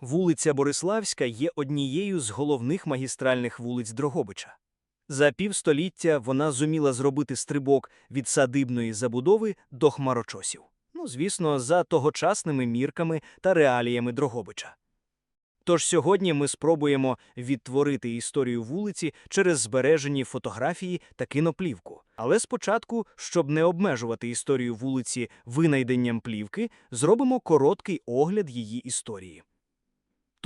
Вулиця Бориславська є однією з головних магістральних вулиць Дрогобича. За півстоліття вона зуміла зробити стрибок від садибної забудови до хмарочосів. Ну, звісно, за тогочасними мірками та реаліями Дрогобича. Тож сьогодні ми спробуємо відтворити історію вулиці через збережені фотографії та кіноплівку. Але спочатку, щоб не обмежувати історію вулиці винайденням плівки, зробимо короткий огляд її історії.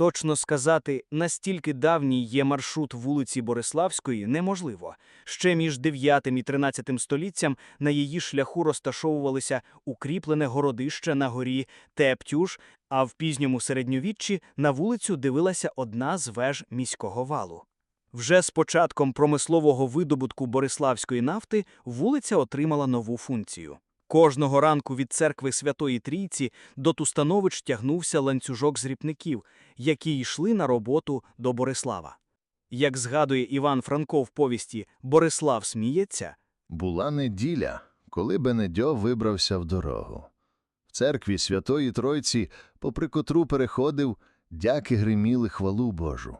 Точно сказати, настільки давній є маршрут вулиці Бориславської, неможливо. Ще між 9 і 13 століттям на її шляху розташовувалися укріплене городище на горі Тептюж, а в пізньому середньовіччі на вулицю дивилася одна з веж міського валу. Вже з початком промислового видобутку Бориславської нафти вулиця отримала нову функцію. Кожного ранку від церкви Святої Трійці до Тустанович тягнувся ланцюжок зріпників, які йшли на роботу до Борислава. Як згадує Іван Франко в повісті Борислав сміється, Була неділя, коли Бенедьо вибрався в дорогу. В церкві Святої Тройці, попри котру переходив, дяки гриміли хвалу Божу.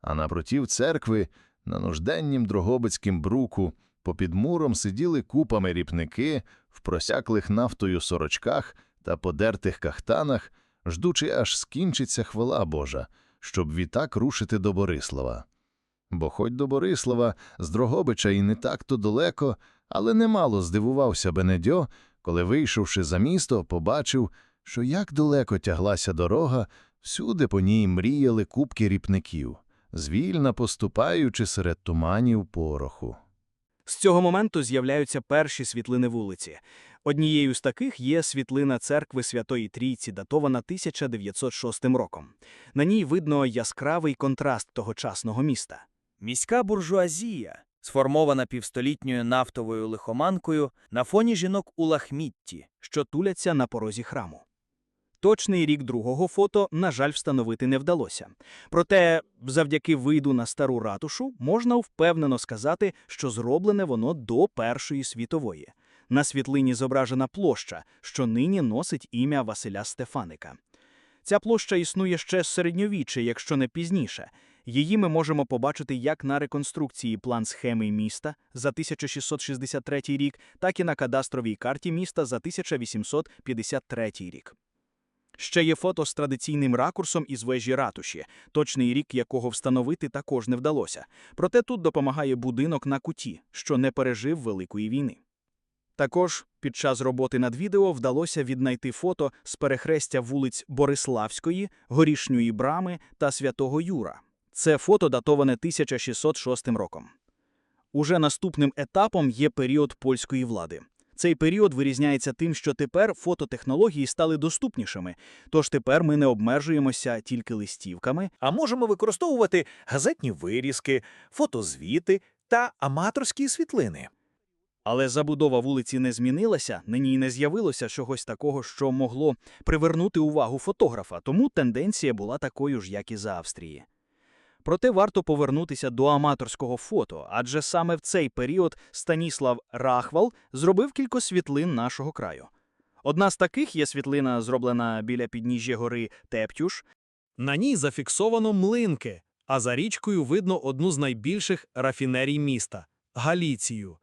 А напротів церкви, на нужденнім дрогобицькім бруку, попід муром сиділи купами ріпники в просяклих нафтою сорочках та подертих кахтанах, ждучи, аж скінчиться хвала Божа, щоб відтак рушити до Борислава. Бо хоч до Борислава з Дрогобича і не так-то далеко, але немало здивувався Бенедьо, коли, вийшовши за місто, побачив, що як далеко тяглася дорога, всюди по ній мріяли купки ріпників, звільна поступаючи серед туманів пороху. З цього моменту з'являються перші світлини вулиці. Однією з таких є світлина церкви Святої Трійці, датована 1906 роком. На ній видно яскравий контраст тогочасного міста. Міська буржуазія, сформована півстолітньою нафтовою лихоманкою на фоні жінок у лахмітті, що туляться на порозі храму. Точний рік другого фото, на жаль, встановити не вдалося. Проте, завдяки виду на стару ратушу, можна впевнено сказати, що зроблене воно до Першої світової. На світлині зображена площа, що нині носить ім'я Василя Стефаника. Ця площа існує ще середньовіччя, якщо не пізніше. Її ми можемо побачити як на реконструкції план схеми міста за 1663 рік, так і на кадастровій карті міста за 1853 рік. Ще є фото з традиційним ракурсом із вежі ратуші, точний рік якого встановити також не вдалося. Проте тут допомагає будинок на куті, що не пережив Великої війни. Також під час роботи над відео вдалося віднайти фото з перехрестя вулиць Бориславської, Горішньої брами та Святого Юра. Це фото датоване 1606 роком. Уже наступним етапом є період польської влади. Цей період вирізняється тим, що тепер фототехнології стали доступнішими, тож тепер ми не обмежуємося тільки листівками, а можемо використовувати газетні вирізки, фотозвіти та аматорські світлини. Але забудова вулиці не змінилася, нині й не з'явилося чогось такого, що могло привернути увагу фотографа, тому тенденція була такою ж, як і за Австрії. Проте варто повернутися до аматорського фото, адже саме в цей період Станіслав Рахвал зробив кілька світлин нашого краю. Одна з таких є світлина, зроблена біля підніжжя гори Тептюш, На ній зафіксовано млинки, а за річкою видно одну з найбільших рафінерій міста Галіцію.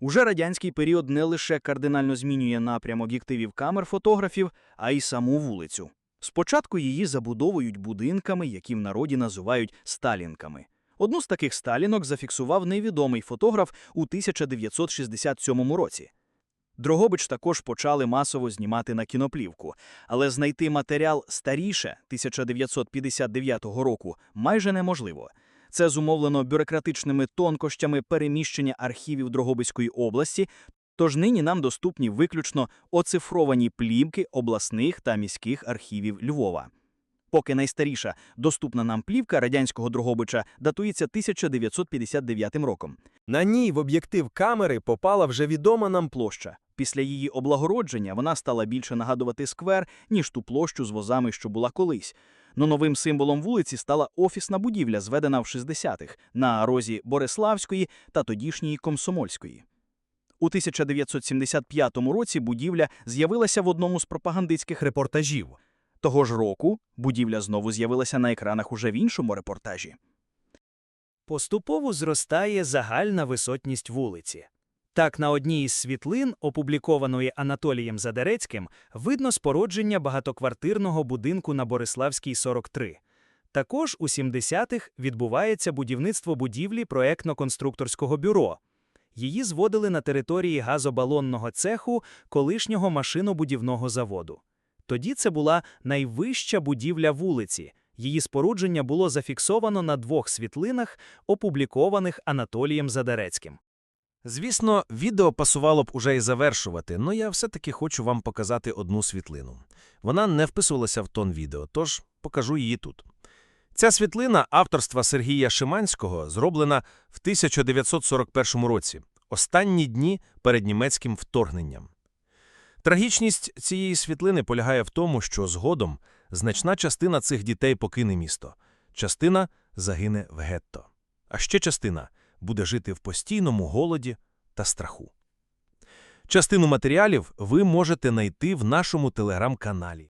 Уже радянський період не лише кардинально змінює напрям об'єктивів камер фотографів, а й саму вулицю. Спочатку її забудовують будинками, які в народі називають сталінками. Одну з таких сталінок зафіксував невідомий фотограф у 1967 році. Дрогобич також почали масово знімати на кіноплівку, але знайти матеріал старіше 1959 року майже неможливо. Це зумовлено бюрократичними тонкощами переміщення архівів Дрогобицької області, тож нині нам доступні виключно оцифровані плівки обласних та міських архівів Львова. Поки найстаріша доступна нам плівка радянського Дрогобича датується 1959 роком. На ній в об'єктив камери попала вже відома нам площа. Після її облагородження вона стала більше нагадувати сквер, ніж ту площу з возами, що була колись. Но новим символом вулиці стала офісна будівля, зведена в 60-х на розі Бориславської та тодішньої Комсомольської. У 1975 році будівля з'явилася в одному з пропагандистських репортажів. Того ж року будівля знову з'явилася на екранах уже в іншому репортажі. Поступово зростає загальна висотність вулиці. Так, на одній із світлин, опублікованої Анатолієм Задерецьким, видно спородження багатоквартирного будинку на Бориславській 43. Також у 70-х відбувається будівництво будівлі проектно-конструкторського бюро. Її зводили на території газобалонного цеху колишнього машинобудівного заводу. Тоді це була найвища будівля вулиці. Її спорудження було зафіксовано на двох світлинах, опублікованих Анатолієм Задерецьким. Звісно, відео пасувало б уже і завершувати, але я все-таки хочу вам показати одну світлину. Вона не вписувалася в тон відео, тож покажу її тут. Ця світлина авторства Сергія Шиманського зроблена в 1941 році, останні дні перед німецьким вторгненням. Трагічність цієї світлини полягає в тому, що згодом значна частина цих дітей покине місто, частина загине в гетто, а ще частина буде жити в постійному голоді та страху. Частину матеріалів ви можете знайти в нашому телеграм-каналі.